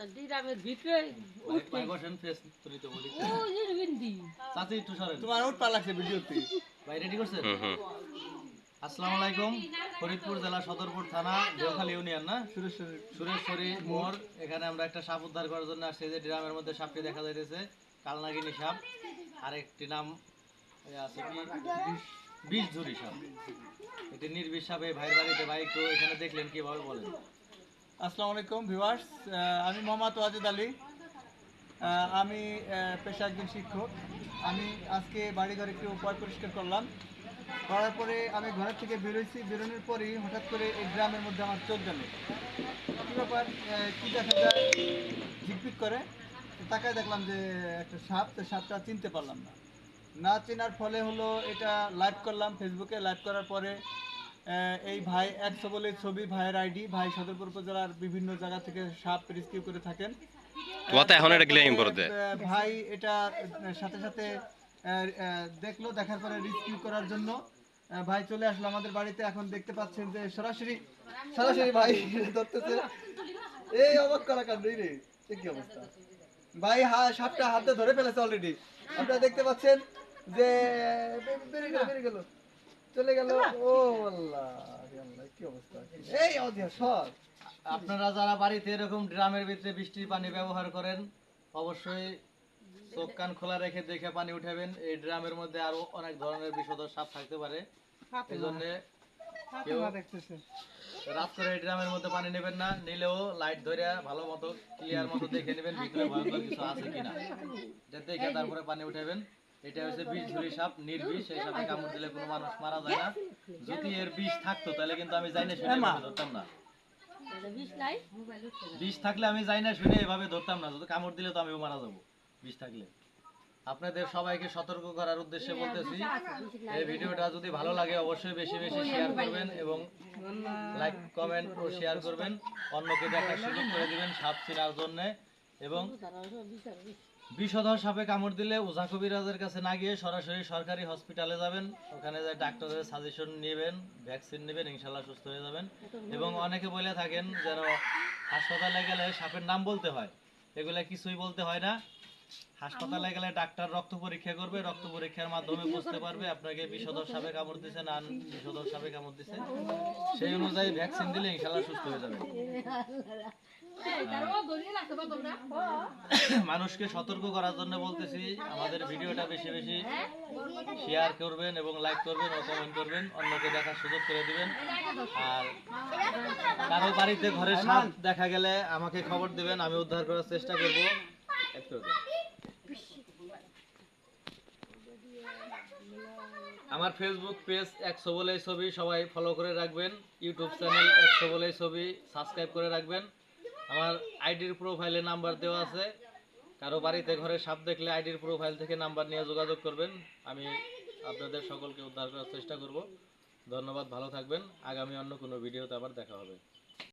তা ডিরামের ভিতরে উঠতে বসেন ফেস তুলিতে বলি। ও যে বিন্দি চাচি একটু সরেন। তোমার উঠ পা লাগছে ভিডিওতে। ভাই রেডি করছেন? আসসালামু আলাইকুম। ফরিদপুর জেলা সদরপুর থানা দেওখালী ইউনিয়ন না? সুরেশ্বরী সুরেশ্বরী মোড়। এখানে আমরা একটা সাপ উদ্ধার করার জন্য আসছি। যে ড্রামের মধ্যে সাপটি দেখা যাইতেছে কালনাগিনী সাপ। আর একটি নাম এ আছে কি? বিষ ঝুরি সাপ। এটি নির্বিষ সাপ এই ভাইয়ের বাড়িতে ভাই একটু এখানে দেখলেন কীভাবে বলেন। আসসালামু আলাইকুম, ভিউয়ার্স। আমি মোহাম্মদ ওয়াজেদ আলী। আমি পেশা একজন শিক্ষক। আমি আজকে বাড়িঘর একটু পয় পরিষ্কার করলাম। করার পরে আমি ঘরের থেকে বেরোইছি বেরোনোর পরেই হঠাৎ করে এই গ্রামের মধ্যে আমার চোখ গেল। কী ব্যাপার? কি দেখা যায়? ঝিকপিক করে। তাকায় দেখলাম যে একটা সাপ। তো সাপটা চিনতে পারলাম না। না চেনার ফলে হলো এটা লাইভ করলাম ফেসবুকে লাইভ করার পরে এই ভাই একশো বলে ছবি ভাইয়ের আইডি ভাই সদরপুর উপজেলার বিভিন্ন জায়গা থেকে সাপ রেস্কিউ করে থাকেন। তোমার তো এখন এটা ক্লেম করে আহ, ভাই এটা সাথে সাথে দেখল দেখার পরে রেস্কিউ করার জন্য। ভাই চলে আসলো আমাদের বাড়িতে এখন দেখতে পাচ্ছেন যে সরাসরি সরাসরি ভাই ধরতেছে। এই অবাক করা কাণ্ডই রে কি অবস্থা? ভাই হা সাপটা হাতে ধরে ফেলেছে অলরেডি আপনারা দেখতে পাচ্ছেন যে বেরিয়ে গেল বেরিয়ে গেল। চলে গেল। ও আল্লাহ কি অবস্থা? এই অধিয়া সর। আপনারা যারা বাড়িতে এরকম ড্রামের ভিতরে বৃষ্টির পানি ব্যবহার করেন অবশ্যই চোখ কান খোলা রেখে দেখে পানি উঠাবেন। এই ড্রামের মধ্যে আরও অনেক ধরনের বিষধর সাপ থাকতে পারে। এই জন্য রাত করে এই ড্রামের মধ্যে পানি নেবেন না নিলেও লাইট ধরে ভালো মতো ক্লিয়ার মতো দেখে নেবেন ভিতরে ভয়ঙ্কর কিছু আছে কিনা। দেখে তারপরে পানি উঠাবেন। এটা হচ্ছে বিষ ঝুরি সাপ নির্বিষ এই সাপে কামড় দিলে কোনো মানুষ মারা যায় না। যদি এর বিষ থাকতো তাহলে কিন্তু আমি যাই না শুনে ধরতাম না। বিষ থাকলে আমি যাই না শুনে এভাবে ধরতাম না যদি কামড় দিলে তো আমিও মারা যাব বিষ থাকলে। আপনাদের সবাইকে সতর্ক করার উদ্দেশ্যে বলতেছি এই ভিডিওটা যদি ভালো লাগে অবশ্যই বেশি বেশি শেয়ার করবেন এবং লাইক কমেন্ট ও শেয়ার করবেন। অন্যকে দেখার সুযোগ করে দিবেন সাপ চেনার জন্য এবং বিষধর সাপে কামড় দিলে ওঝা কবিরাজের কাছে না গিয়ে সরাসরি সরকারি হসপিটালে যাবেন। ওখানে যে ডাক্তারের সাজেশন নেবেন ভ্যাকসিন নেবেন, ইনশাল্লাহ সুস্থ হয়ে যাবেন। এবং অনেকে বলে থাকেন যেন হাসপাতালে গেলে সাপের নাম বলতে হয়। এগুলা কিছুই বলতে হয় না। হাসপাতালে গেলে ডাক্তার রক্ত পরীক্ষা করবে, রক্ত পরীক্ষার মাধ্যমে বুঝতে পারবে আপনাকে বিষধর সাপে কামড় দিছে না বিষধর সাপে কামড় দিছে। সেই অনুযায়ী ভ্যাকসিন দিলে ইনশাল্লাহ সুস্থ হয়ে যাবে। মানুষকে সতর্ক করার জন্য বলতেছি, আমাদের ভিডিওটা বেশি বেশি শেয়ার করবেন এবং লাইক করবেন ও কমেন্ট করবেন, অন্যকে দেখার সুযোগ করে দিবেন। আর কারও বাড়িতে ঘরে সাপ দেখা গেলে আমাকে খবর দিবেন, আমি উদ্ধার করার চেষ্টা করব। আমার ফেসবুক পেজ একশো বলে ছবি, সবাই ফলো করে রাখবেন। ইউটিউব চ্যানেল একশো বলে ছবি সাবস্ক্রাইব করে রাখবেন। আমার আইডির প্রোফাইলে নাম্বার দেওয়া আছে। কারও বাড়িতে, ঘরে সাপ দেখলে আইডির প্রোফাইল থেকে নাম্বার নিয়ে যোগাযোগ করবেন। আমি আপনাদের সকলকে উদ্ধার করার চেষ্টা করব। ধন্যবাদ, ভালো থাকবেন। আগামী অন্য কোনো ভিডিওতে আবার দেখা হবে।